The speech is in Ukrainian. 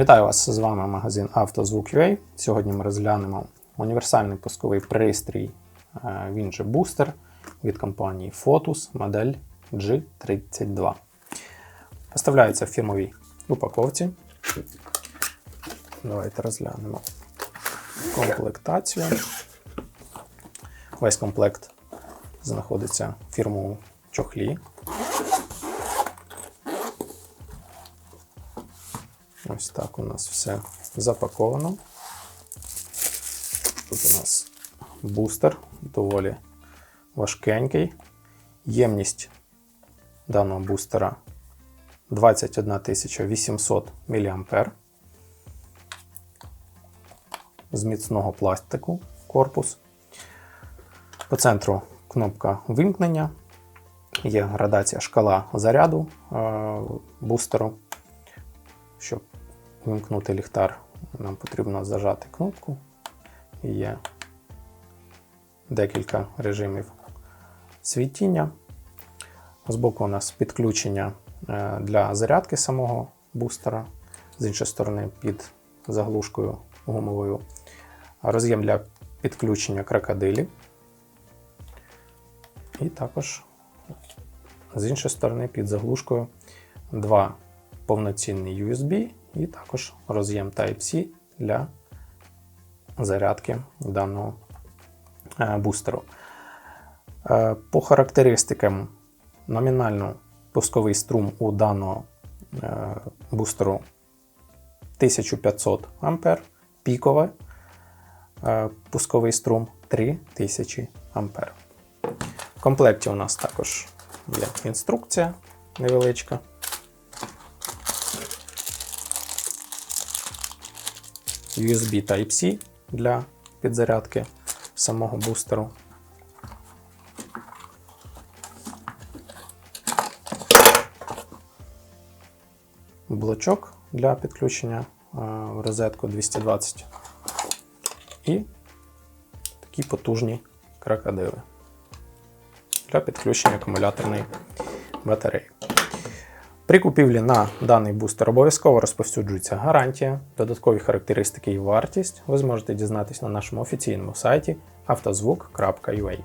Вітаю вас! З вами магазин «Автозвук.UA». Сьогодні ми розглянемо універсальний пусковий пристрій, е, він же бустер від компанії Fotus, модель G32. Поставляється в фірмовій упаковці. Давайте розглянемо комплектацію. Весь комплект знаходиться в фірмовому чохлі. Ось так у нас все запаковано. Тут у нас бустер доволі важкенький. Ємність даного бустера 21 800 мА. З міцного пластику корпус. По центру кнопка вимкнення. Є градація шкала заряду е, бустеру. Щоб вимкнути ліхтар, нам потрібно зажати кнопку. Є декілька режимів світіння. Збоку у нас підключення е, для зарядки самого бустера, з іншої сторони, під заглушкою гумовою. Роз'єм для підключення крокодилів. І також з іншої сторони, під заглушкою два повноцінний USB і також роз'єм Type-C для зарядки даного е, бустеру. Е, По характеристикам, номінально пусковий струм у даного е, бустеру 1500 А, пікове пусковий струм 3000 А. В комплекті у нас також є інструкція невеличка. USB Type-C для підзарядки самого бустеру. Блочок для підключення е, в розетку 220 і такі потужні крокодили для підключення акумуляторної батареї. При купівлі на даний бустер обов'язково розповсюджується гарантія, додаткові характеристики і вартість ви зможете дізнатися на нашому офіційному сайті автозвук.ua.